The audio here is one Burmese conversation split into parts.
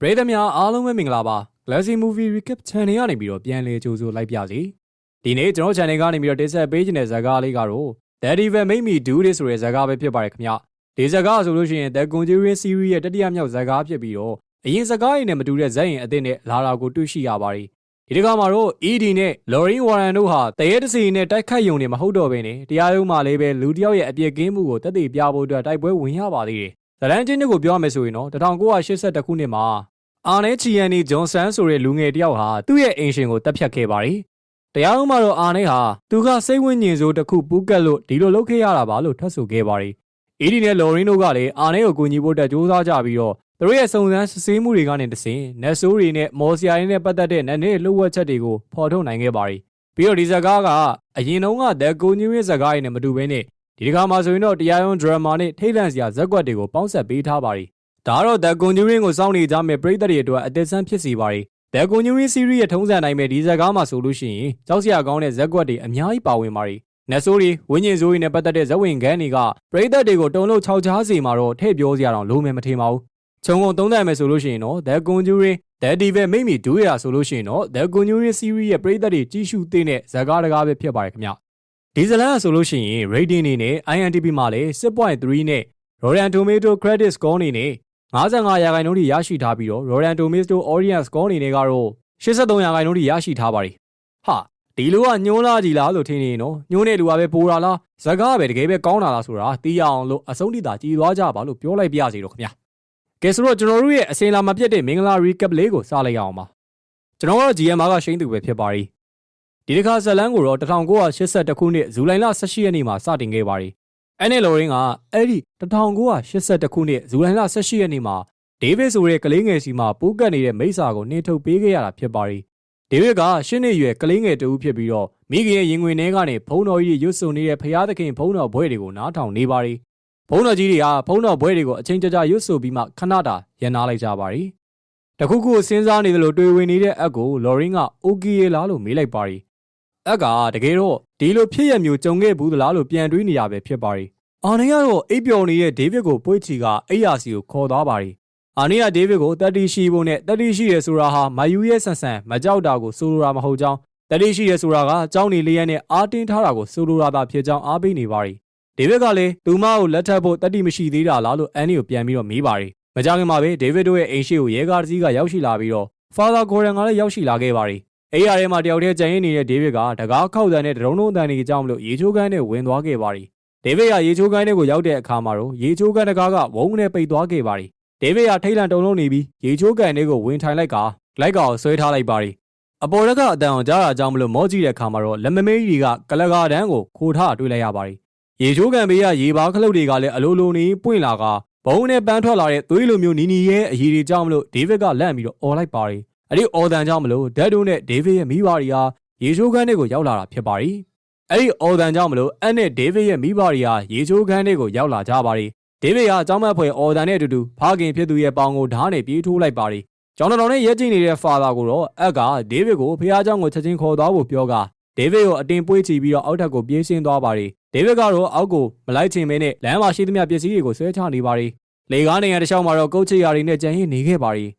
ပရိသတ်များအားလုံးပဲမင်္ဂလာပါ Glassy Movie Recap Channel ကနေပြီးတော့ပြန်လည်ကြိုဆိုလိုက်ပါစီဒီနေ့ကျွန်တော် channel ကနေပြီးတော့တင်ဆက်ပေးခြင်းတဲ့ဇာတ်ကားလေးကတော့ That Even Made Me Do This ဆိုတဲ့ဇာတ်ကားပဲဖြစ်ပါတယ်ခင်ဗျဒီဇာတ်ကားဆိုလို့ရှိရင် The Conjuring Series ရဲ့တတိယမြောက်ဇာတ်ကားဖြစ်ပြီးတော့အရင်ဇာတ်ကားတွေနဲ့မတူတဲ့ဇာတ်ရင်အသစ်နဲ့လာတာကိုတွေ့ရှိရပါတယ်ဒီတစ်ခါမှာတော့ ED နဲ့ Lorraine Warren တို့ဟာတရေတစီနဲ့တိုက်ခတ်ယုံနေမဟုတ်တော့ဘဲနဲ့တရားရုံးမှာလေးပဲလူတစ်ယောက်ရဲ့အပြစ်ကင်းမှုကိုတက်တည်ပြဖို့အတွက်တိုက်ပွဲဝင်ရပါသေးတယ်။ ဇလန်ချင်းတို့ကိုပြောရမယ်ဆိုရင်တော့1982ခုနှစ်မှာအာနဲချီယန်နီဂျွန်ဆန်ဆိုတဲ့လူငယ်တစ်ယောက်ဟာသူ့ရဲ့အိမ်ရှင်ကိုတပ်ဖြတ်ခဲ့ပါတယ်။တရားရုံးမှာတော့အာနဲဟာသူကစိတ်ဝိညာဉ်စိုးတစ်ခုပူးကတ်လို့ဒီလိုလုပ်ခဲ့ရတာပါလို့ထွက်ဆိုခဲ့ပါတယ်။ ED နဲ့ Lorraine တို့ကလည်းအာနဲကိုကူညီဖို့တက်ကြိုးစားကြပြီးတော့သူတို့ရဲ့စုံစမ်းစစ်ဆေးမှုတွေကနေတဆင့်နက်ဆိုးတွေနဲ့မော်စရာတွေနဲ့ပတ်သက်တဲ့နက်နဲ့လှုပ်ဝက်ချက်တွေကိုဖော်ထုတ်နိုင်ခဲ့ပါတယ်။ပြီးတော့ဒီဇာတ်ကားကအရင်တုန်းက The Conjuring ဇာတ်ကားတွေနဲ့မတူဘဲနဲ့ ဒီတစ်ခါမှဆိုရင်တော့တရားရုံးဒရမာနဲ့ထိတ်လန့်စရာဇက်ကွက်တွေကိုပေါင်းဆက်ပေးထားပါတယ်။ဒါကတော့ The Conjuring ကိုစောင့်နေကြမယ့်ပရိသတ်တွေအတွက်အသက်ဆန်းဖြစ်စေပါတယ်။ The Conjuring Series ရဲ့ထုံးစံတိုင်းပဲဒီဇာတ်ကားမှာဆိုလို့ရှိရင်ကြောက်စရာကောင်းတဲ့ဇက်ကွက်တွေအများကြီးပါဝင်ပါတယ်။နက်ဆိုးတွေဝိညာဉ်ဆိုးတွေနဲ့ပတ်သက်တဲ့ဇက်ဝင်ခန်းတွေကပရိသတ်တွေကိုတုံ့လို့ခြောက်ချားစီမှာတော့ထည့်ပြောစရာတော့လုံးမယ်မထင်ပါဘူး။ခြုံငုံသုံးသပ်မယ်ဆိုလို့ရှိရင်တော့ The Conjuring The Devil Made Me Do It ဆိုလို့ရှိရင်တော့ The Conjuring Series ရဲ့ပရိသတ်တွေကြီးစုသိတဲ့ဇာတ်ကားတကားပဲဖြစ်ပါတယ်ခင်ဗျ။ ဒီဇလန်ဆိုလို့ရှိရင် rating အနေနဲ့ IMDb မှာလည်း6.3နဲ့ Rotten Tomato Credit Score အနေနဲ့55ရာခိုင်နှုန်းထိရရှိထားပြီးတော့ Rotten Tomato Audience Score အနေနဲ့ကတော့83ရာခိုင်နှုန်းထိရရှိထားပါတယ်။ဟာဒီလိုကညှိုးလာကြည်လားလို့ထင်နေရင်တော့ညှိုးတဲ့လူကပဲပိုတာလားဇကားပဲတကယ်ပဲကောင်းတာလားဆိုတာသိရအောင်လို့အဆုံးထိသာကြည်သွားကြပါလို့ပြောလိုက်ပြရစီတော့ခင်ဗျာ။ကဲဆိုတော့ကျွန်တော်တို့ရဲ့အစင်လာမပြတ်တဲ့မင်္ဂလာ recap လေးကိုစလိုက်ရအောင်ပါ။ကျွန်တော်ကတော့ GMR ကရှိန်သူပဲဖြစ်ပါရီ။ ဒီတစ်ခါဇလန်ကိုတော့1982ခုနှစ်ဇူလိုင်လ18ရက်နေ့မှာစတင်ခဲ့ပါရီ။အဲ့နဲ့လော်ရင်းကအဲ့ဒီ1982ခုနှစ်ဇူလိုင်လ18ရက်နေ့မှာဒေးဗစ်ဆိုတဲ့ကလေးငယ်စီမှာပိုးကတ်နေတဲ့မိစ္ဆာကိုနှင်ထုတ်ပေးခဲ့ရတာဖြစ်ပါရီ။ဒေးဗစ်ကရှင်းနေရွယ်ကလေးငယ်တူဖြစ်ပြီးတော့မိခင်ရဲ့ရင်ခွင်ထဲကနေဖုံးတော်ကြီးရွတ်ဆိုနေတဲ့ဖျားသခင်ဖုံးတော်ဘွဲတွေကိုနားထောင်နေပါရီ။ဖုံးတော်ကြီးတွေကဖုံးတော်ဘွဲတွေကိုအချိန်ကြာကြာရွတ်ဆိုပြီးမှခဏတာရန်နာလိုက်ကြပါရီ။တခုခုစဉ်းစားနေတယ်လို့တွေးဝင်နေတဲ့အက်ကိုလော်ရင်းကအိုကီယေလား လို့မေးလိုက်ပါရီ။ အက်ကတကယ်တော့ဒီလိုဖြစ်ရမျိုးကြုံခဲ့ဘူးသလားလို့ပြန်တွေးနေရပဲဖြစ်ပါရီ။အာနေကတော့အိပ်ပျော်နေတဲ့ဒေးဗစ်ကိုပွေးချီကအိယာစီကိုခေါ်သွားပါရီ။အာနီကဒေးဗစ်ကိုတက်တီရှိဖို့နဲ့တက်တီရှိရဲဆိုတာဟာမယူရဲ့ဆန်ဆန်မကြောက်တာကိုဆိုလိုတာမဟုတ်ကြောင်းတက်တီရှိရဲဆိုတာကကြောင်းနေလျက်နဲ့အားတင်းထားတာကိုဆိုလိုတာသာဖြစ်ကြောင်းအားပေးနေပါရီဒေးဗစ်ကလည်းသူမကိုလက်ထပ်ဖို့တက်တီမရှိသေးတာလားလို့အန်နီကိုပြန်ပြီးတော့မေးပါရီမကြခင်မှာပဲဒေးဗစ်တို့ရဲ့အိမ်ရှိကိုရဲကားတစ်စီးကရောက်ရှိလာပြီးတော့ဖာသာဂိုရန်ကလည်းရောက်ရှိလာခဲ့ပါရီ အဲ့ရထဲမှာတယောက်တည်းကြံရင်းနေတဲ့ဒေးဗစ်ကတကားခောက်တန်တဲ့ဒရုံးလုံးတန်တွေကြောင့်မလို့ရေချိုးကန်းနဲ့ဝင်သွားခဲ့ပါရီဒေးဗစ်ကရေချိုးကန်းတွေကိုရောက်တဲ့အခါမှာတော့ရေချိုးကန်းတကားကဝုန်းနဲ့ပိတ်သွားခဲ့ပါရီဒေးဗစ်ကထိတ်လန့်တုန်လှုပ်နေပြီးရေချိုးကန်တွေကိုဝင်ထိုင်လိုက်ကလိုက်ကောင်ဆွဲထားလိုက်ပါရီအပေါ်တက်ကအတန်အောင်ကြားတာကြောင့်မလို့မောကြည့်တဲ့အခါမှာတော့လက်မမေးကြီးကကလကာတန်းကိုခိုထားတွေ့လိုက်ရပါရီရေချိုးကန်ဘေးကရေပါခလုတ်တွေကလည်းအလိုလိုနေပွင့်လာကဘုံနဲ့ပန်းထွက်လာတဲ့သွေးလိုမျိုးနီနီရဲ့အရည်တွေကြောင့်မလို့ဒေးဗစ်ကလန့်ပြီးတော့អော်လိုက်ပါရီ အဲ့ဒီအော်တန်ကြောင့်မလို့ဒက်ဒူးနဲ့ဒေးဗစ်ရဲ့မိဘတွေဟာရေချိုးခန်းတွေကိုရောက်လာတာဖြစ်ပါတယ်။အဲ့ဒီအော်တန်ကြောင့်မလို့အန်နဲ့ဒေးဗစ်ရဲ့မိဘတွေဟာရေချိုးခန်းတွေကိုရောက်လာကြပါတယ်။ဒေးဗစ်ဟာအကြောင်းမဲ့ဖွယ်အော်တန်နဲ့အတူတူဖခင်ဖြစ်သူရဲ့ပေါင်ကိုဓာတ်နဲ့ပြေးထိုးလိုက်ပါတယ်။ကျွန်တော်တို့နဲ့ရက်ကြည့်နေတဲ့ဖာသာကိုတော့အက်ကဒေးဗစ်ကိုဖခင်ကြောင့်ကိုချက်ချင်းခေါ်သွားဖို့ပြောကဒေးဗစ်ကိုအတင်းပွေးချီပြီးတော့အောက်ထပ်ကိုပြေးဆင်းသွားပါတယ်။ဒေးဗစ်ကတော့အောက်ကိုမလိုက်ချင်မဲနဲ့လမ်းမှာရှိသမျှပစ္စည်းတွေကိုဆွဲချနေပါတယ်။လေကားနေရာတစ်လျှောက်မှာတော့ကုတ်ချီရာတွေနဲ့ကြံရင်နေခဲ့ပါတယ်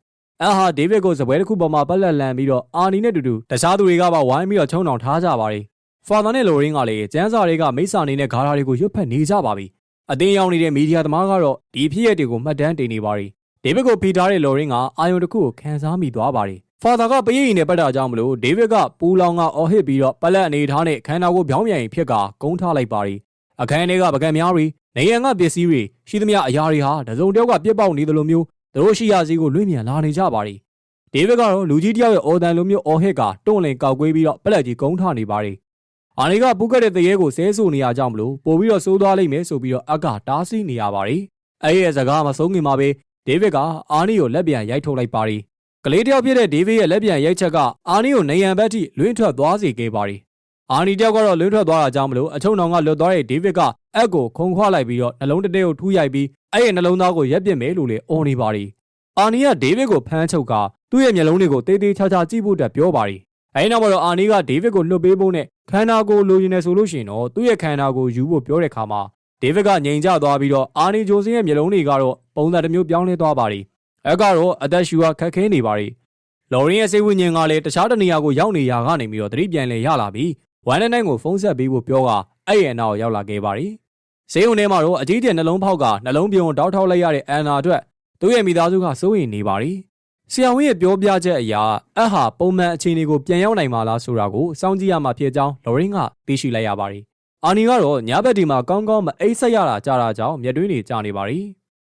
အဟာဒေးဗစ်ကိုစပွဲတစ်ခုပေါ်မှာပတ်လက်လန်ပြီးတော့အာနီနဲ့တူတူတခြားသူတွေကပါဝိုင်းပြီးတော့ချုံတောင်ထားကြပါရီဖာသာနဲ့လိုရင်းကလည်းကျန်းစာတွေကမိစ္ဆာနေနဲ့ဂါရာတွေကိုရွတ်ဖက်နေကြပါပြီအတင်းရောက်နေတဲ့မီဒီယာသမားကတော့ဒီဖြစ်ရပ်တွေကိုမှတ်တမ်းတင်နေပါရီဒေးဗစ်ကိုဖီထားတဲ့လော်ရင်းကအာယုံတစ်ခုကိုခန်းစားမိသွားပါရီဖာသာကပရိရင်နဲ့ပတ်တာကြောင့်မလို့ဒေးဗစ်ကပူလောင်ကအော်ဟစ်ပြီးတော့ပလက်အနေထားနဲ့ခန္ဓာကိုယ်ပြောင်းပြန်ရင်ဖြစ်ကကုန်းထားလိုက်ပါရီအခန်းထဲကပကံများရီနေရန်ကပစ္စည်းတွေရှိသမျှအရာတွေဟာတစုံတစ်ယောက်ကပြစ်ပေါက်နေတယ်လို့မျိုး သူတို့ရှိရစီကိုလွင့်မြန်လာနေကြပါရီဒေးဗစ်ကတော့လူကြီးတယောက်ရဲ့အော်တန်လိုမျိုးအော်ဟစ်ကတွန့်လင်ကောက်ကွေးပြီးတော့ပလက်ကြီးကုန်းထားနေပါရီအာနီကပူကတ်တဲ့တရေကိုဆဲဆူနေရကြောင်းမလို့ပို့ပြီးတော့စိုးသွားလိမ့်မယ်ဆိုပြီးတော့အက်ကတားဆီးနေရပါရီအဲ့ရဲ့စကားမဆုံးခင်မှာပဲဒေးဗစ်ကအာနီကိုလက်ပြန်ရိုက်ထုတ်လိုက်ပါရီကလေးတယောက်ဖြစ်တဲ့ဒေးဗစ်ရဲ့လက်ပြန်ရိုက်ချက်ကအာနီကိုနေရန်ဘက်ထိလွင့်ထွက်သွားစေခဲ့ပါရီ အာနီတယောက်ကတော့လွင့်ထွက်သွားတာကြောင့်မလို့အချုံတော်ကလွတ်သွားတဲ့ဒေးဗစ်ကအက်ကိုခုံခွလိုက်ပြီးတော့နှလုံးတတဲကိုထူးရိုက်ပြီးအဲ့ရဲ့နှလုံးသားကိုရက်ပစ်မယ်လို့လေအော်နေပါရီအာနီကဒေးဗစ်ကိုဖမ်းချုပ်ကသူ့ရဲ့မျက်လုံးတွေကိုတေးသေးချာချာကြည့်ဖို့တက်ပြောပါရီအဲဒီနောက်မှာတော့အာနီကဒေးဗစ်ကိုလွှတ်ပေးဖို့နဲ့ခန္ဓာကိုယ်လိုချင်တယ်ဆိုလို့ရှိရင်တော့သူ့ရဲ့ခန္ဓာကိုယ်ယူဖို့ပြောတဲ့အခါမှာဒေးဗစ်ကငြိမ်ကျသွားပြီးတော့အာနီဂျိုဆင်ရဲ့မျက်လုံးတွေကတော့ပုံစံတစ်မျိုးပြောင်းလဲသွားပါရီအဲကတော့အသက်ရှူဟာခက်ခဲနေပါရီလော်ရင်ရဲ့စိတ်ဝိညာဉ်ကလည်းတခြားတနေရာကိုရောက်နေရကနေပြီးတော့သတိပြန်လဲရလာပြီး ဝမ်နနိုင်ကိုဖုန်းဆက်ပေးဖို့ပြောကအဲ့ရဲ့အနောက်ရောက်လာခဲ့ပါရီစေုံထဲမှာတော့အကြီးကျယ်နှလုံးဖောက်ကနှလုံးပြုံတောက်ထောက်လိုက်ရတဲ့အန်နာအတွက်သူ့ရဲ့မိသားစုကစိုးရိမ်နေပါရီဆရာဝန်ရဲ့ပြောပြချက်အရာအဟာပုံမှန်အခြေအနေကိုပြန်ရောက်နိုင်မှာလားဆိုတာကိုစောင့်ကြည့်ရမှာဖြစ်ကြောင်းလော်ရင်ကသိရှိလိုက်ရပါရီအာနီကတော့ညဘက်ဒီမှာကောင်းကောင်းမအိပ်ဆက်ရတာကြားတာကြောင့်မျက်တွင်းတွေကျနေပါရီ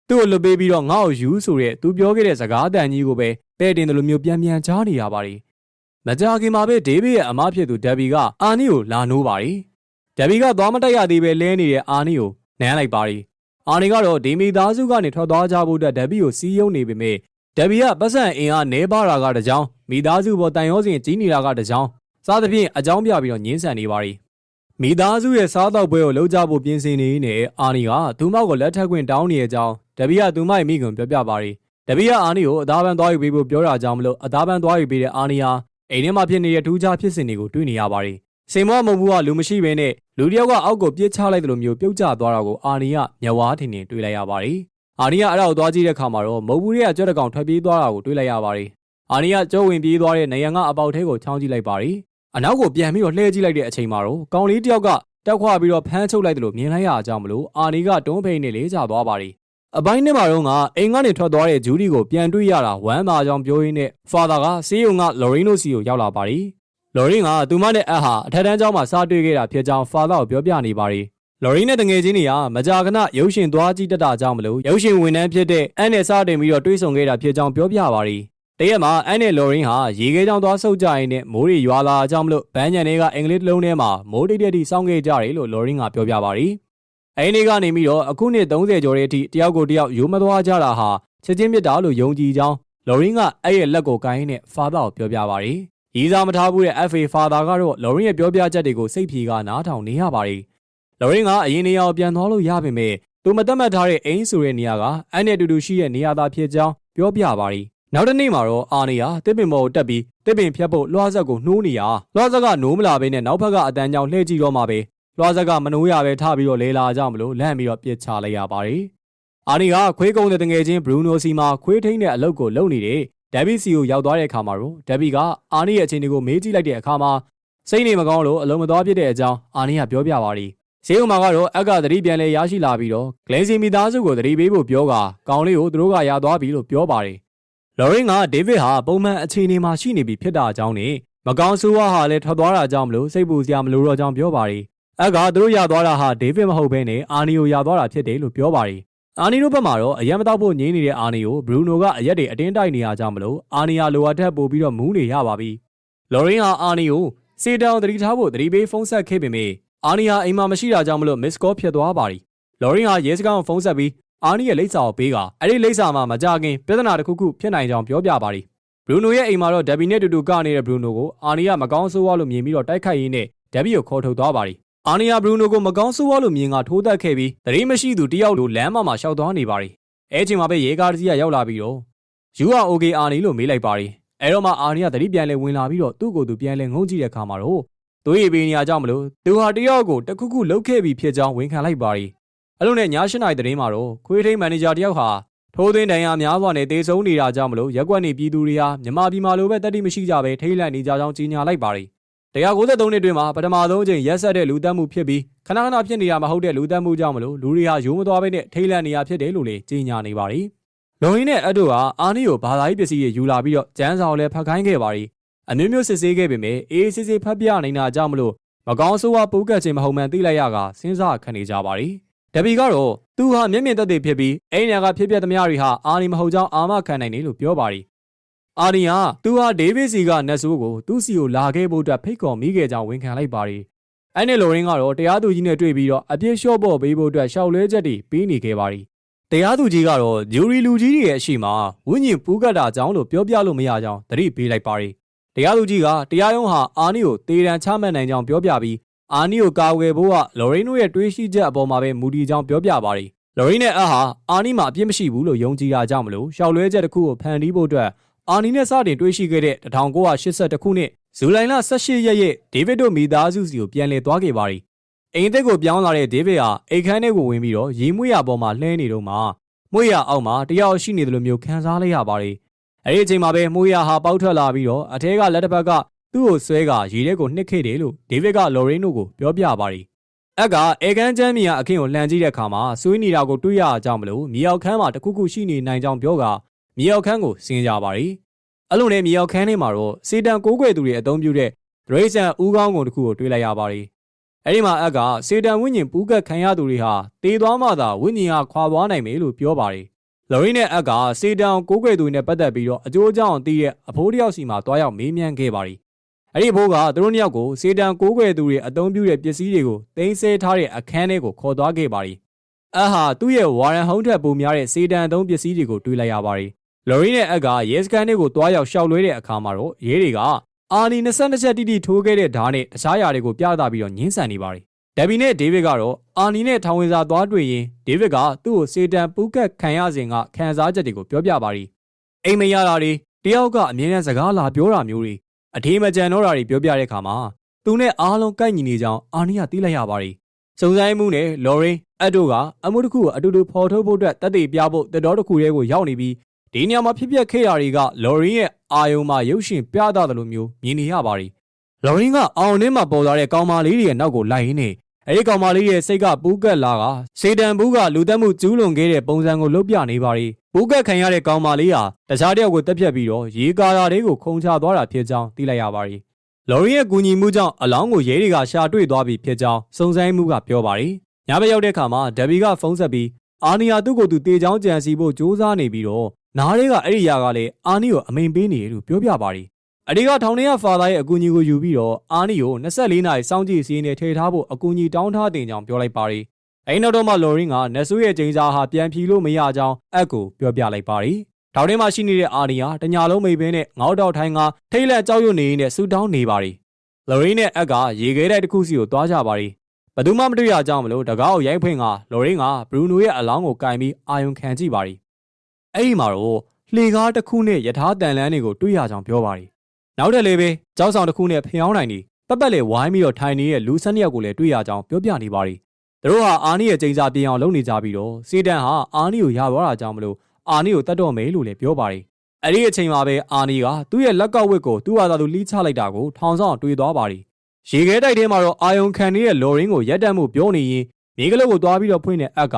သူ့ကိုလွတ်ပေးပြီးတော့ငါ့ကိုယူဆိုတဲ့သူပြောခဲ့တဲ့စကားအတန်ကြီးကိုပဲပဲ့တင်တယ်လို့မျိုးပြန်ပြန်ကြားနေရပါရီ မကြာခင်မှာပဲဒေးဗစ်ရဲ့အမဖြစ်သူဒက်ဘီကအာနီကိုလာနိုးပါရီဒက်ဘီကသွားမတက်ရသေးပဲလဲနေတဲ့အာနီကိုနမ်းလိုက်ပါရီအာနီကတော့ဒီမိသားစုကနေထွက်သွားကြဖို့အတွက်ဒက်ဘီကိုစီးယုံနေပေမဲ့ဒက်ဘီကပတ်စံအင်အားနဲပါတာကတကြောင်မိသားစုပေါ်တန်ရောစင်ကြီးနေတာကတကြောင်စားသဖြင့်အကြောင်းပြပြီးတော့ညှင်းဆန်နေပါရီမိသားစုရဲ့စားတော့ပွဲကိုလှုပ်ကြဖို့ပြင်ဆင်နေနေအာနီကသူမောက်ကိုလက်ထက်ခွင့်တောင်းနေတဲ့အကြောင်းဒက်ဘီကသူမိုက်မိကွန်ပြောပြပါရီတပီးကအာနီကိုအသားပန်းသွားယူပေးဖို့ပြောတာကြောင့်မလို့အသားပန်းသွားယူပေးတဲ့အာနီဟာ အိမ်ထဲမှာဖြစ်နေတဲ့ထူးခြားဖြစ်စဉ်တွေကိုတွေ့နေရပါတယ်။စိန်မောမုံဘူးကလူမရှိဘဲနဲ့လူတစ်ယောက်ကအောက်ကိုပြစ်ချလိုက်တယ်လို့မျိုးပြုတ်ကျသွားတာကိုအာနီကမျက်ဝါးထင်ထင်တွေ့လိုက်ရပါတယ်။အာနီကအဲ့ဒါကိုသွားကြည့်တဲ့အခါမှာတော့မုံဘူးရဲ့ကြွက်တကောင်ထွက်ပြေးသွားတာကိုတွေ့လိုက်ရပါတယ်။အာနီကကြောဝင်ပြေးသွားတဲ့နေရန်ကအပေါက်ထဲကိုချောင်းကြည့်လိုက်ပါတယ်။အနောက်ကိုပြန်ပြီးတော့လှည့်ကြည့်လိုက်တဲ့အချိန်မှာတော့ကောင်လေးတစ်ယောက်ကတက်ခွာပြီးတော့ဖမ်းချုပ်လိုက်တယ်လို့မြင်လိုက်ရအောင်မလို့အာနီကတွန်းဖိန်နဲ့လေးချသွားပါတယ်။ အပိုင်းနှစ်မှာတော့ကအိမ်ကနေထွက်သွားတဲ့ဂျူဒီကိုပြန်တွေ့ရတာဝမ်းသာကြောင်ပြောရင်းနဲ့ဖာသာကဆေးရုံကလော်ရင်းတို့စီကိုရောက်လာပါရီလော်ရင်းကသူမနဲ့အဟာအထက်တန်းကျောင်းမှာစားတွေ့ခဲ့တာဖြစ်ကြောင်းဖာသာကိုပြောပြနေပါရီလော်ရင်းနဲ့တငယ်ချင်းတွေကမကြာခဏရုပ်ရှင်သွားကြည့်တတ်တာကြောင့်မလို့ရုပ်ရှင်ဝန်ထမ်းဖြစ်တဲ့အန်နဲ့စားတင်ပြီးတော့တွေးဆုံခဲ့တာဖြစ်ကြောင်းပြောပြပါရီတရက်မှာအန်နဲ့လော်ရင်းဟာရေခဲကြောင်သွားဆုပ်ကြရင်နဲ့မိုးရီရွာလာကြောင်းမလို့ဘန်းညံတွေကအင်္ဂလိပ်လုံးထဲမှာမိုးတိတ်တိတ်စောင်းခဲ့ကြတယ်လို့လော်ရင်းကပြောပြပါရီ အဲ့ဒီကနေပြီးတော့အခုနှစ်30ကျော်တဲ့အထိတယောက်ကိုတယောက်ရိုးမသွားကြတာဟာချက်ချင်းမြစ်တာလို့ယုံကြည်ကြောင်းလော်ရင်းကအဲ့ရဲ့လက်ကိုကိုင်းနဲ့ဖာသာကိုပြောပြပါရီရီစားမထားဘူးတဲ့ FA ဖာသာကတော့လော်ရင်းရဲ့ပြောပြချက်တွေကိုစိတ်ဖြေကနားထောင်နေရပါရီလော်ရင်းကအရင်နေရာကိုပြန်သွားလို့ရပါပေမဲ့သူမတက်မှတ်ထားတဲ့အိမ်ဆိုတဲ့နေရာကအန်နဲ့တူတူရှိတဲ့နေရာသာဖြစ်ကြောင်းပြောပြပါရီနောက်တစ်နေ့မှာတော့အာနီယာတစ်ပင်ပေါ်ကိုတက်ပြီးတစ်ပင်ဖြတ်ဖို့လွှားဆက်ကိုနှိုးနေရလွှားဆက်ကနိုးမလာဘဲနဲ့နောက်ဘက်ကအတန်းကြောင်လှည့်ကြည့်တော့မှပဲ လွှားဆက်ကမနိုးရပဲထားပြီးတော့လေလာကြမလို့လန့်ပြီးတော့ပြစ်ချလိုက်ရပါတယ်အာနီကခွေးကုန်းတဲ့တငယ်ချင်းဘရူနိုစီမှာခွေးထိန်းတဲ့အလုပ်ကိုလုပ်နေတဲ့ဒက်ဘီစီကိုရောက်သွားတဲ့အခါမှာတော့ဒက်ဘီကအာနီရဲ့အခြေအနေကိုမေးကြည့်လိုက်တဲ့အခါမှာစိတ်နေမကောင်းလို့အလုံးမသွားဖြစ်တဲ့အကြောင်းအာနီကပြောပြပါတယ်ဈေးဥမှာကတော့အက်ကသတိပြန်လဲရရှိလာပြီးတော့ဂလန်စီမိသားစုကိုသတိပေးဖို့ပြောကကောင်လေးကိုသူတို့ကရသွားပြီလို့ပြောပါတယ်လော်ရင်ကဒေးဗစ်ဟာပုံမှန်အခြေအနေမှာရှိနေပြီဖြစ်တာအကြောင်းနဲ့မကောင်းဆိုးဝါဟာလည်းထွက်သွားတာကြောင့်မလို့စိတ်ပူစရာမလိုတော့ကြောင်းပြောပါတယ် အက်ကသူတို့ရသွားတာဟာဒေးဗစ်မဟုတ်ဘဲနဲ့အာနီကိုရသွားတာဖြစ်တယ်လို့ပြောပါတယ်အာနီတို့ဘက်မှာတော့အရက်မတော့ဖို့ငြင်းနေတဲ့အာနီကိုဘရူနိုကအရက်တွေအတင်းတိုက်နေရကြမလို့အာနီယာလိုအပ်ထက်ပို့ပြီးတော့မူးနေရပါပြီလော်ရင်ဟာအာနီကိုစေတောင်သတိထားဖို့သတိပေးဖုန်းဆက်ခဲ့ပေမဲ့အာနီယာအိမ်မှာမရှိတာကြောင့်မလို့မစ်ကောဖြစ်သွားပါရီလော်ရင်ဟာရဲစခန်းကိုဖုန်းဆက်ပြီးအာနီရဲ့လိပ်စာကိုပေးကအဲ့ဒီလိပ်စာမှာမကြခင်ပြဿနာတစ်ခုခုဖြစ်နိုင်ကြောင်းပြောပြပါရီဘရူနိုရဲ့အိမ်မှာတော့ဒက်ဘီနဲ့တူတူကနေတဲ့ဘရူနိုကိုအာနီယာမကောင်းဆိုးဝါလို့မြင်ပြီးတော့တိုက်ခိုက်ရင်းနဲ့ဒက်ဘီကိုခေါ်ထုတ်သွားပါရီ အာနီယာဘရူနိုကိုမကောင်းဆိုးဝါလို့မြင်ကထိုးတက်ခဲ့ပြီးတရေမရှိသူတယောက်လိုလမ်းမမှာရှောက်သွားနေပါရီအဲချိန်မှာပဲရဲကားတစ်စီးကရောက်လာပြီးတော့ယူအာအိုကေအာနီ လို့မေးလိုက်ပါရီအဲတော့မှအာနီယာတတိပြန်လဲဝင်လာပြီးတော့သူ့ကိုယ်သူပြန်လဲငုံကြည့်တဲ့အခါမှာတော့သွေးရည်ပေးနေရကြောင်းမလို့သူဟာတယောက်ကိုတခုခုလှုပ်ခဲ့ပြီးဖြစ်ကြောင်းဝန်ခံလိုက်ပါရီအဲ့လိုနဲ့ည၈နာရီတရင်မှာတော့ခွေးထိန်မန်နေဂျာတယောက်ဟာထိုးသွင်းတန်ရာများစွာနဲ့တေဆုံးနေတာကြောင့်မလို့ရက်ွက်နေပြည်သူတွေဟာမြန်မာပြည်မှာလိုပဲတက်တိမရှိကြပဲထိတ်လန့်နေကြကြောင်းကြေညာလိုက်ပါရီ 193နှစ်တွင်မှာပထမဆုံးအကြိမ်ရက်ဆက်တဲ့လူတက်မှုဖြစ်ပြီးခဏခဏဖြစ်နေတာမဟုတ်တဲ့လူတက်မှုကြောင့်မလို့လူတွေဟာရိုးမသွားဘဲနဲ့ထိတ်လန့်နေရဖြစ်တယ်လို့လည်းကြေညာနေပါရီလုံရင်းနဲ့အတူဟာအာနီကိုဘာသာရေးပစ္စည်းတွေယူလာပြီးတော့ကျန်းစာကိုလည်းဖတ်ခိုင်းခဲ့ပါရီအမျိုးမျိုးစစ်ဆေးခဲ့ပေမဲ့အေးစစ်စစ်ဖတ်ပြနေတာကြောင့်မလို့မကောင်းဆိုးဝါးပိုးကတ်ခြင်းမဟုတ်မှန်သိလိုက်ရကစဉ်းစားခံနေကြပါရီဒဘီကတော့သူဟာမျက်မြင်သက်သေဖြစ်ပြီးအိမ်ညာကဖြစ်ပျက်သမျှတွေဟာအာနီမဟုတ်ကြောင်းအာမခံနိုင်တယ်လို့ပြောပါရီ အာနီဟာသူဟာဒေးဗစ်စီကနတ်ဆိုးကိုသူ့စီကိုလာခဲ့ဖို့အတွက်ဖိတ်ခေါ်မိခဲ့ကြောင်းဝန်ခံလိုက်ပါရီအဲ့နဲ့လိုရင်းကတော့တရားသူကြီးနဲ့တွေ့ပြီးတော့အပြစ်လျှော့ဖို့ပေးဖို့အတွက်ရှောက်လဲချက်တွေပေးနေခဲ့ပါရီတရားသူကြီးကတော့ဂျူရီလူကြီးတွေရဲ့အရှိမဝိညာဉ်ပူးကတ်တာကြောင်းလို့ပြောပြလို့မရကြောင်းသတိပေးလိုက်ပါရီတရားသူကြီးကတရားရုံးဟာအာနီကိုတေတံချမှတ်နိုင်ကြောင်းပြောပြပြီးအာနီကိုကာဝယ်ဖို့ကလော်ရင်းတို့ရဲ့တွေးရှိချက်အပေါ်မှာပဲမူတည်ကြောင်းပြောပြပါရီလော်ရင်းနဲ့အဟာအာနီမှာအပြစ်မရှိဘူးလို့ယုံကြည်တာကြောင့်မလို့ရှောက်လွဲချက်တစ်ခုကိုဖန်တီးဖို့အတွက် အာနီနဲ့စတင်တွေးရှိခဲ့တဲ့1982ခုနှစ်ဇူလိုင်လ18ရက်ရက်ဒေးဗစ်တို့မိသားစုစီကိုပြန်လည်သွားခဲ့ပါရီအိမ်သက်ကိုပြောင်းလာတဲ့ဒေးဗစ်ဟာအိတ်ခမ်းထဲကိုဝင်ပြီးတော့ရေမွေးရပေါ်မှာလှဲနေတော့မှမွေရအောက်မှာတယောက်ရှိနေတယ်လို့မျိုးခံစားလိုက်ရပါတယ်အဲ့ဒီအချိန်မှာပဲမွေရဟာပေါက်ထွက်လာပြီးတော့အထဲကလက်တစ်ဖက်ကသူ့ကိုဆွဲကရေထဲကိုနှစ်ခဲ့တယ်လို့ဒေးဗစ်ကလော်ရင်းတို့ကိုပြောပြပါတယ်အက်ကအေကန်ချမ်းမီယာအခင်းကိုလှန်ကြည့်တဲ့အခါမှာဆွေးနေတာကိုတွေ့ရအောင်ကြောင့်မလို့မြေအောက်ခန်းမှာတခုခုရှိနေနိုင်ကြောင်းပြောက မြေအောက်ခန်းကိုစဉ်းကြပါတယ်အဲ့လိုနဲ့မြေအောက်ခန်းထဲမှာတော့စေတံကိုးကွယ်သူတွေအသုံးပြုတဲ့ဒရိဆန်ဦးကောင်းကုန်တစ်ခုကိုတွေ့လိုက်ရပါတယ်အဲ့ဒီမှာအက်ကစေတံဝိညာဉ်ပူးကတ်ခံရသူတွေဟာတေသွားမှသာဝိညာဉ်ဟာခွာသွားနိုင်မယ်လို့ပြောပါတယ်လော်ရီနဲ့အက်ကစေတံကိုးကွယ်သူတွေနဲ့ပတ်သက်ပြီးတော့အကျိုးအကြောင်းသိတဲ့အဖိုးတယောက်စီမှာတွားရောက်မေးမြန်းခဲ့ပါတယ်အဲ့ဒီဘိုးကသူတို့နှစ်ယောက်ကိုစေတံကိုးကွယ်သူတွေအသုံးပြုတဲ့ပစ္စည်းတွေကိုတင်ဆဲထားတဲ့အခန်းထဲကိုခေါ်သွားခဲ့ပါတယ်အဟာသူ့ရဲ့ဝါရန်ဟုံးထက်ပုံများတဲ့စေတံသုံးပစ္စည်းတွေကိုတွေ့လိုက်ရပါတယ် လော်ရီနဲ့အက်ကရဲစခန်းတွေကိုတွားရောက်ရှောက်လွှဲတဲ့အခါမှာတော့ရဲတွေကအာနီ22ချက်တိတိထိုးခဲ့တဲ့ဓာတ်နဲ့တခြားຢာတွေကိုပြသပြီးတော့ညှင်းဆန်နေပါတယ်။ဒက်ဘီနဲ့ဒေးဗစ်ကတော့အာနီနဲ့ထောင်ဝင်စာသွားတွေ့ရင်ဒေးဗစ်ကသူ့ကိုစေတံပူးကတ်ခံရစဉ်ကခံစားချက်တွေကိုပြောပြပါတယ်။အိမ်မရတာတွေတယောက်ကအမြဲတမ်းစကားလာပြောတာမျိုးတွေအထေးမကြံတော့တာတွေပြောပြတဲ့အခါမှာသူနဲ့အားလုံးကိုက်ညီနေကြောင်းအာနီကသိလိုက်ရပါတယ်။စုံစမ်းမှုနဲ့လော်ရင်အတ်တို့ကအမှုတစ်ခုကိုအတူတူဖော်ထုတ်ဖို့အတွက်တက်တည်ပြဖို့တတော်တစ်ခုတည်းကိုရောက်နေပြီး ဒီနေရာမှာဖြစ်ပျက်ခဲ့တာတွေကလော်ရင်းရဲ့အာယုံမှာရုပ်ရှင်ပြသတယ်လို့မျိုးမြင်နေရပါတယ်။လော်ရင်းကအောင်နှင်းမှာပေါ်လာတဲ့ကောင်မလေးတွေရဲ့နောက်ကိုလိုက်ရင်းနဲ့အဲဒီကောင်မလေးရဲ့စိတ်ကပူးကက်လာကစေတံဘူးကလူသက်မှုကျူးလွန်ခဲ့တဲ့ပုံစံကိုလုတ်ပြနေပါရီပူးကက်ခံရတဲ့ကောင်မလေးဟာတခြားတယောက်ကိုတက်ပြက်ပြီးတော့ရေကာရာလေးကိုခုံချသွားတာဖြစ်ကြောင်းသိလိုက်ရပါရီလော်ရင်းရဲ့ကူညီမှုကြောင့်အလောင်းကိုရဲတွေကရှာတွေ့သွားပြီဖြစ်ကြောင်းစုံစမ်းမှုကပြောပါရီညဘက်ရောက်တဲ့အခါမှာဒဘီကဖုန်းဆက်ပြီးအာနီယာသူ့ကိုယ်သူတေချောင်းကြံစီဖို့ကြိုးစားနေပြီးတော့ နားလေးကအဲ့ဒီຢာကလည်းအာနီကိုအမိန်ပေးနေတယ်လို့ပြောပြပါတယ်။အဒီကထောင်ထဲကဖာသာရဲ့အကူအညီကိုယူပြီးတော့အာနီကို24နာရီစောင့်ကြည့်စီးနေထည့်ထားဖို့အကူအညီတောင်းထားတင်ကြောင်းပြောလိုက်ပါတယ်။အဲ့နောက်တော့မှလော်ရင်းကနက်ဆူရဲ့ချိန်စာဟာပြန်ဖြီလို့မရကြောင်းအက်ကိုပြောပြလိုက်ပါတယ်။ထောင်ထဲမှာရှိနေတဲ့အာနီယာတညာလုံးမိပင်းနဲ့ငေါတောက်ထိုင်းကထိတ်လက်ကြောက်ရွံ့နေနေတဲ့ဆူတောင်းနေပါတယ်။လော်ရင်းနဲ့အက်ကရေခဲတိုက်တစ်ခုစီကိုတွားကြပါတယ်။ဘယ်သူမှမတွေ့ရကြောင်းမလို့တကားကိုရိုက်ဖွင့်ကလော်ရင်းကဘရူနိုရဲ့အလောင်းကိုကင်ပြီးအာယုံခံကြည့်ပါတယ်။ အဲ့ဒီမှာတော့လှေကားတစ်ခုနဲ့ယထာတန်လန်းတွေကိုတွေ့ရကြောင်းပြောပါတယ်။နောက်တဲ့လေးပဲကြောက်ဆောင်တစ်ခုနဲ့ဖျောင်းနိုင်နေပတ်ပတ်လေဝိုင်းပြီးတော့ထိုင်နေတဲ့လူဆက်နှစ်ယောက်ကိုလည်းတွေ့ရကြောင်းပြောပြနေပါတယ်။သူတို့ဟာအာနီရဲ့ချိန်စာပြင်အောင်လုပ်နေကြပြီးတော့စေတန်ဟာအာနီကိုရသွားတာကြောင့်မလို့အာနီကိုတတ်တော့မယ်လို့လည်းပြောပါတယ်။အဲ့ဒီအချိန်မှာပဲအာနီကသူ့ရဲ့လက်ကောက်ဝစ်ကိုသူ့ဟာသာသူလှီးချလိုက်တာကိုထောင်ဆောင်တွေ့သွားပါတယ်။ရေခဲတိုက်ထဲမှာတော့အာယုံခံနေတဲ့လော်ရင်းကိုရက်တက်မှုပြောနေရင်မြေကလေးကိုသွားပြီးတော့ဖွင့်တဲ့အက်က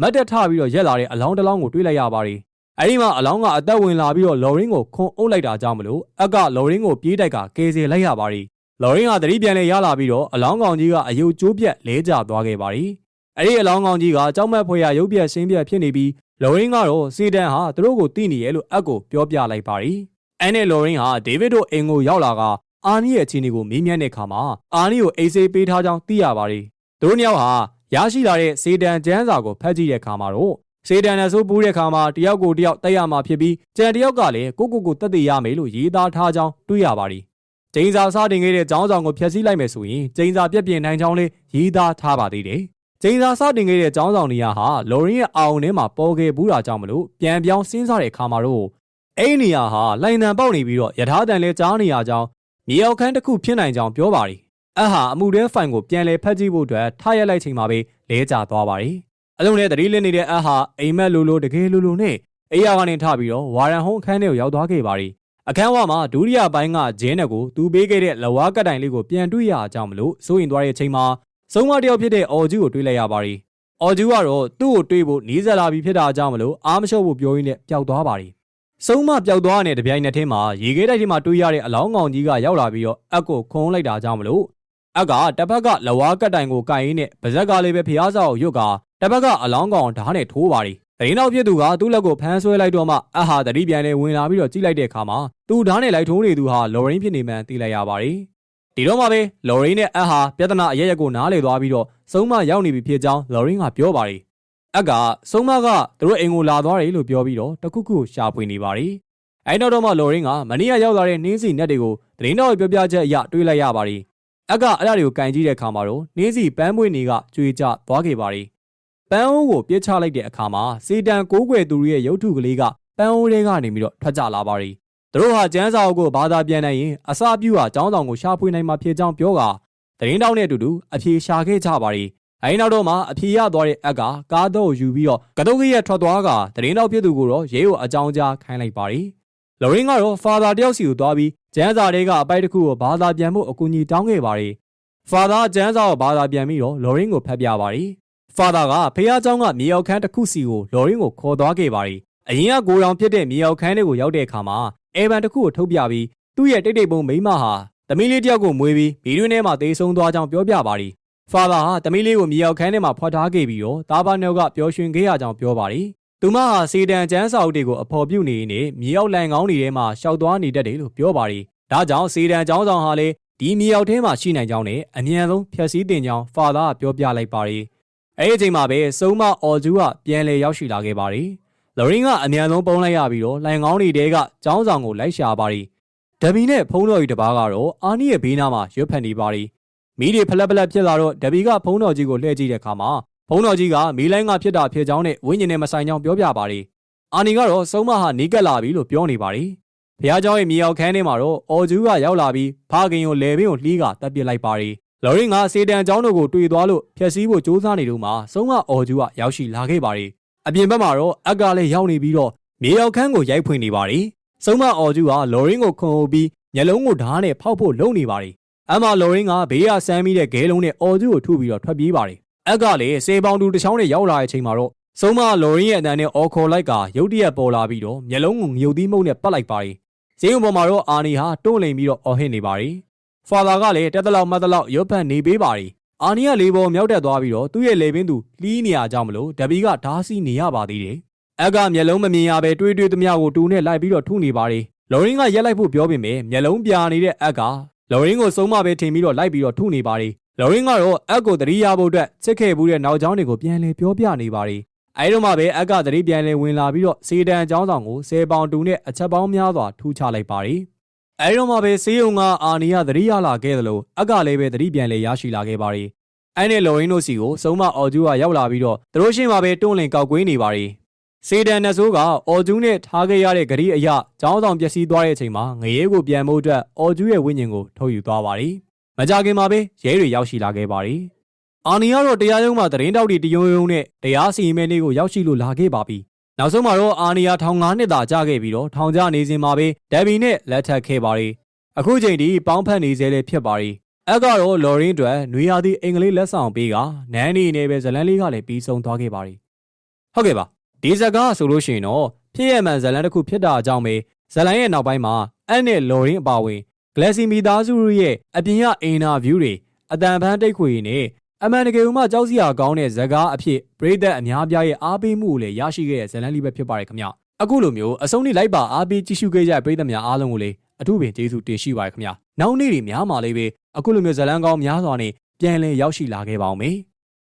မတ်တက်ထပြီးတော့ရက်လာတဲ့အလောင်းတစ်လောင်းကိုတွေ့လိုက်ရပါတယ် အဲ့ဒီမှာအလောင်းကအသက်ဝင်လာပြီးတော့လော်ရင်းကိုခွန်အုပ်လိုက်တာကြောင့်မလို့အက်ကလော်ရင်းကိုပြေးတိုက်ကကယ်ဆယ်လိုက်ရပါရီလော်ရင်းကသတိပြန်လဲရလာပြီးတော့အလောင်းကောင်ကြီးကအယုတ်ကျိုးပြက်လဲကျသွားခဲ့ပါရီအဲ့ဒီအလောင်းကောင်ကြီးကကြောက်မက်ဖွယ်ရရုပ်ပြက်ရှင်းပြက်ဖြစ်နေပြီးလော်ရင်းကတော့စီတန်ဟာသူတို့ကိုတိနေရဲ့လို့အက်ကိုပြောပြလိုက်ပါရီအဲ့နဲ့လော်ရင်းဟာဒေးဗစ်တို့အိမ်ကိုရောက်လာကအာနီရဲ့အခြေအနေကိုမေးမြန်းတဲ့အခါမှာအာနီကိုအိတ်ဆေးပေးထားကြောင်းသိရပါရီသူတို့နှစ်ယောက်ဟာရရှိလာတဲ့စေတန်ကျန်းစာကိုဖတ်ကြည့်တဲ့အခါမှာတော့ စေတန်နဲ့ဆိုးပူးတဲ့ခါမှာတယောက်ကိုတယောက်တက်ရမှာဖြစ်ပြီးကြံတယောက်ကလည်းကိုကိုကိုတက်တည်ရမယ်လို့ရေးသားထားကြောင်းတွေ့ရပါတယ်။ကျင်းစာစတင်ခဲ့တဲ့ကျောင်းဆောင်ကိုဖျက်ဆီးလိုက်မယ်ဆိုရင်ကျင်းစာပြက်ပြင်နိုင်ကြောင်းလေးရေးသားထားပါသေးတယ်။ကျင်းစာစတင်ခဲ့တဲ့ကျောင်းဆောင်နေရာဟာလော်ရင်းရဲ့အာုံထဲမှာပေါ်ခဲ့ဘူးတာကြောင့်မလို့ပြန်ပြောင်းစဉ်းစားတဲ့ခါမှာတော့အဲ့ဒီနေရာဟာလိုင်တန်ပေါက်နေပြီးတော့ယထာတန်လဲကြားနေရကြောင်းမြေအောက်ခန်းတစ်ခုဖြစ်နိုင်ကြောင်းပြောပါတယ်။အဟာအမှုတဲဖိုင်ကိုပြန်လဲဖတ်ကြည့်ဖို့အတွက်ထားရက်လိုက်ချိန်မှာပဲလဲကျသွားပါတယ်။ အလုံးနဲ့တတိလင်းနေတဲ့အဟာအိမ်မက်လိုလိုတကယ်လိုလိုနဲ့အိယာကနေထပြီးတော့ဝါရန်ဟုံးအခန်းထဲကိုရောက်သွားခဲ့ပါရီအခန်းဝမှာဒုတိယပိုင်းကဂျင်းနဲ့ကိုသူပေးခဲ့တဲ့လဝါကတိုင်လေးကိုပြန်တွေ့ရအောင်မလို့စိုးရင်သွားတဲ့အချိန်မှာစုံမတယောက်ဖြစ်တဲ့အော်ဂျူကိုတွေ့လိုက်ရပါရီအော်ဂျူကတော့သူ့ကိုတွေ့ဖို့နီးစပ်လာပြီးဖြစ်တာကြောင့်မလို့အားမလျှော့ဖို့ပြောရင်းနဲ့ပျောက်သွားပါရီစုံမပျောက်သွားတဲ့တပြိုင်နက်တည်းမှာရေခဲတိုက်ထဲမှာတွေ့ရတဲ့အလောင်းကောင်ကြီးကရောက်လာပြီးတော့အက်ကိုခုံလိုက်တာကြောင့်မလို့အက်ကတစ်ဖက်ကလဝါကတိုင်ကိုကင်ရင်းနဲ့ဗဇက်ကလေးပဲဖျားစောက်ရွတ်က တစ်ဖက်ကအလောင်းကောင်ဓာတ်နဲ့ထိုးပါရီတရင်နောက်ပြစ်သူကသူ့လက်ကိုဖမ်းဆွဲလိုက်တော့မှအဟာတတိပြန်လေဝင်လာပြီးတော့ကြည့်လိုက်တဲ့အခါမှာသူဓာတ်နဲ့လိုက်ထိုးနေသူဟာလော်ရင်းဖြစ်နေမှန်းသိလိုက်ရပါရီဒီတော့မှပဲလော်ရင်းနဲ့အဟာပြဿနာအရရက်ကိုနားလေသွားပြီးတော့စုံမရောက်နေပြီဖြစ်ကြောင်းလော်ရင်းကပြောပါရီအက်ကစုံမကသူတို့အိမ်ကိုလာသွားတယ်လို့ပြောပြီးတော့တခုခုရှာဖွေနေပါရီအဲနောက်တော့မှလော်ရင်းကမနီးရရောက်လာတဲ့နှင်းစီနက်တွေကိုတရင်တော်ပြောပြချက်အရတွေးလိုက်ရပါရီအက်ကအဲ့ဒါတွေကိုကင်ကြည့်တဲ့အခါမှာတော့နှင်းစီပန်းပွေနေကကြွေကြသွားခဲ့ပါရီ ပန်းအိုးကိုပြစ်ချလိုက်တဲ့အခါမှာစေတံကိုးကွယ်သူရဲ့ရုပ်ထုကလေးကပန်းအိုးထဲကနေပြီးတော့ထွက်ကြလာပါရီသူတို့ဟာကျန်းစာအုပ်ကိုဘာသာပြန်နိုင်ရင်အစာပြူဟာចောင်းဆောင်ကိုရှာဖွေနိုင်မှာဖြစ်ကြောင်းပြောကတရင်တောင်းနဲ့အတူတူအပြေရှာခဲ့ကြပါရီအဲဒီနောက်တော့မှအဖြေရသွားတဲ့အက်ကကားတော့ယူပြီးတော့ကတုတ်ကရက်ထွက်သွားကတရင်တော့ဖြစ်သူကိုတော့ရဲကိုအကြောင်းကြားခိုင်းလိုက်ပါတယ်။လော်ရင်းကတော့ဖာသာတယောက်စီကိုသွားပြီးကျန်းစာတွေကအပိုက်တစ်ခုကိုဘာသာပြန်ဖို့အကူအညီတောင်းခဲ့ပါတယ်။ဖာသာကျန်းစာကိုဘာသာပြန်ပြီးတော့လော်ရင်းကိုဖတ်ပြပါတယ်။ ဖာသာကဖေးเจ้าကမြေရောက်ခန်းတစ်ခုစီကိုလော်ရင်းကိုခေါ်သွားခဲ့ပါတယ်။အရင်ကကိုရောင်ဖြစ်တဲ့မြေရောက်ခန်းတွေကိုရောက်တဲ့အခါမှာအဲဗန်တစ်ခုကိုထုတ်ပြပြီးသူ့ရဲ့တိတ်တိတ်ပုံမိမဟာသမီးလေးတယောက်ကိုမွေးပြီးမီးတွင်းထဲမှာသေဆုံးသွားကြောင်းပြောပြပါတယ်။ဖာသာဟာသမီးလေးကိုမြေရောက်ခန်းထဲမှာဖွက်ထားခဲ့ပြီးတော့တာဘာနယ်ကပျော်ရွှင်ခဲ့ရကြောင်းပြောပါတယ်။သူမဟာစေတံကျန်းစာအုပ်တွေကိုအဖော်ပြုနေနေမြေရောက်လန်ကောင်းတွေထဲမှာရှောက်သွားနေတတ်တယ်လို့ပြောပါတယ်။ဒါကြောင့်စေတံကျောင်းဆောင်ဟာလည်းဒီမြေရောက်ထဲမှာရှိနိုင်ကြောင်းနဲ့အမြန်ဆုံးဖျက်ဆီးတင်ကြောင်းဖာသာကပြောပြလိုက်ပါတယ်။ အဲဒီအချိန်မှာပဲစုံမအော်ဂျူးကပြန်လည်ရောက်ရှိလာခဲ့ပါတယ်။လော်ရင်ကအမြန်ဆုံးပုံလိုက်ရပြီးတော့လှိုင်ကောင်းတွေတဲကចောင်းဆောင်ကိုလိုက်ရှာပါတယ်။ဒဗီနဲ့ဖုံးတော်ကြီးတစ်ပါးကတော့အာနီရဲ့ဘေးနားမှာရွတ်ဖန်နေပါတယ်။မိတွေဖလက်ဖလက်ဖြစ်လာတော့ဒဗီကဖုံးတော်ကြီးကိုလှည့်ကြည့်တဲ့အခါမှာဖုံးတော်ကြီးကမိလိုင်းကဖြစ်တာဖြစ်ကြောင်းနဲ့ဝိညာဉ်နဲ့မဆိုင်ကြောင်းပြောပြပါတယ်။အာနီကတော့စုံမဟာနီးကပ်လာပြီလို့ပြောနေပါတယ်။ဘုရားကျောင်းရဲ့မြေအောင်ခန်းထဲမှာတော့အော်ဂျူးကရောက်လာပြီးဖာခင်ကိုလယ်ပင်ကိုလှီးကတပ်ပစ်လိုက်ပါတယ်။ လော်ရင်ကစေတန်ကျောင်းတို့ကိုတွေ့သွားလို့ဖျက်ဆီးဖို့ကြိုးစားနေတုန်းမှာဆုံးကအော်ကျူကရောက်ရှိလာခဲ့ပါတယ်။အပြင်ဘက်မှာတော့အက်ကလည်းရောက်နေပြီးတော့မြေရောက်ခန်းကိုရိုက်ဖွင့်နေပါတယ်။ဆုံးမအော်ကျူကလော်ရင်ကိုခုန်အုပ်ပြီးညလုံးကိုဓာတ်နဲ့ဖောက်ဖို့လုပ်နေပါတယ်။အမလော်ရင်ကဘေးကဆမ်းမိတဲ့ဂဲလုံးနဲ့အော်ကျူကိုထုပြီးတော့ထွက်ပြေးပါတယ်။အက်ကလည်းစေပေါင်တူတစ်ချောင်းနဲ့ရောက်လာတဲ့အချိန်မှာတော့ဆုံးမလော်ရင်ရဲ့အတန်းနဲ့အော်ခေါ်လိုက်ကရုတ်တရက်ပေါ်လာပြီးတော့ညလုံးကိုငြုပ်သီးမှုန့်နဲ့ပတ်လိုက်ပါတယ်။ဈေးုံပေါ်မှာတော့အာနီဟာတွန့်လိန်ပြီးတော့အော်ဟစ်နေပါတယ် ဖာသာကလည်းတက်တလောက်မတ်တလောက်ရုပ်ဖတ်နေပေးပါတယ်။အာနီကလေးပေါ်မြောက်တက်သွားပြီးတော့သူ့ရဲ့လေပင်သူလှီးနေရကြောင်းမလို့ဒဘီကဓားစီနေရပါသေးတယ်။အက်ကမျက်လုံးမမြင်ရပဲတွေးတွေးသမျှကိုတူနဲ့လိုက်ပြီးတော့ထုနေပါတယ်။လော်ရင်းကရက်လိုက်ဖို့ပြောပေမဲ့မျက်လုံးပြာနေတဲ့အက်ကလော်ရင်းကိုစုံမပဲထင်ပြီးတော့လိုက်ပြီးတော့ထုနေပါတယ်။လော်ရင်းကတော့အက်ကိုတတိယဖို့အတွက်ချစ်ခဲ့ဘူးတဲ့နောက်ကျောင်းတွေကိုပြန်လဲပြောပြနေပါတယ်။အဲဒီတော့မှပဲအက်ကတတိပြန်လဲဝင်လာပြီးတော့စေတံကျောင်းဆောင်ကိုဆယ်ပေါင်တူနဲ့အချက်ပေါင်းများစွာထူချလိုက်ပါတယ်။ အဲဒီတော့မှပဲစေယုံကအာနီယသတိရလာခဲ့သလိုအက်ကလည်းပဲသတိပြန်လဲရရှိလာခဲ့ပါတယ်။အဲနဲ့လော်ရင်းတို့စီကိုစုံမအော်ကျူးကရောက်လာပြီးတော့သူတို့ရှင်းမှာပဲတွန့်လင်ကောက်ကွေးနေပါတယ်။စေတန်နဆိုးကအော်ကျူးနဲ့ထားခဲ့ရတဲ့ဂရီအရာကျောင်းဆောင်ပျက်စီးသွားတဲ့အချိန်မှာငရဲကိုပြန်ဖို့အတွက်အော်ကျူးရဲ့ဝိညာဉ်ကိုထုတ်ယူသွားပါတယ်။မကြခင်မှာပဲရဲတွေရောက်ရှိလာခဲ့ပါတယ်။အာနီကတော့တရားရုံးမှာသတင်းတောက်တီတယုံယုံနဲ့တရားစီရင်မဲ့လေးကိုရောက်ရှိလို့လာခဲ့ပါပြီ။ နောက်ဆုံးမှာတော့အာနီယာထောင်9နှစ်သာကြာခဲ့ပြီးတော့ထောင်ကျနေစဉ်မှာပဲဒက်ဘီနဲ့လက်ထပ်ခဲ့ပါတယ်။အခုချိန်ထိပေါင်းဖက်နေသေးလည်းဖြစ်ပါတယ်။အကတော့လော်ရင်းအတွက်နွေရာသီအင်္ဂလိပ်လက်ဆောင်ပေးကနန်းနေနေပဲဇလန်းလေးကလည်းပြီးဆုံးသွားခဲ့ပါတယ်။ဟုတ်ကဲ့ပါဒီဇကာဆိုလို့ရှိရင်တော့ဖြစ်ရမှန်ဇလန်းတစ်ခုဖြစ်တာအကြောင်းပဲဇလန်းရဲ့နောက်ပိုင်းမှာအန်နဲ့လော်ရင်းအပါဝင်ဂလက်စီမီသားစုရဲ့အပြင်ကအင်တာဗျူးတွေအတန်ဖန်းတိတ်ခွေနဲ့ အမှန်တကယ်မှကြောက်စရာကောင်းတဲ့ဇကားအဖြစ်ပရိသတ်အများပြားရဲ့အားပေးမှုကိုလည်းရရှိခဲ့တဲ့ဇလန်းလေးပဲဖြစ်ပါတယ်ခင်ဗျအခုလိုမျိုးအစုံနေလိုက်ပါအားပေးကြည့်ရှုခဲ့ကြတဲ့ပရိသတ်များအားလုံးကိုလည်းအထူးပင်ကျေးဇူးတင်ရှိပါတယ်ခင်ဗျနောက်နေ့တွေများမှာလေးပဲအခုလိုမျိုးဇလန်းကောင်းများစွာနဲ့ပြန်လည်ရောက်ရှိလာခဲ့ပါအောင်မေ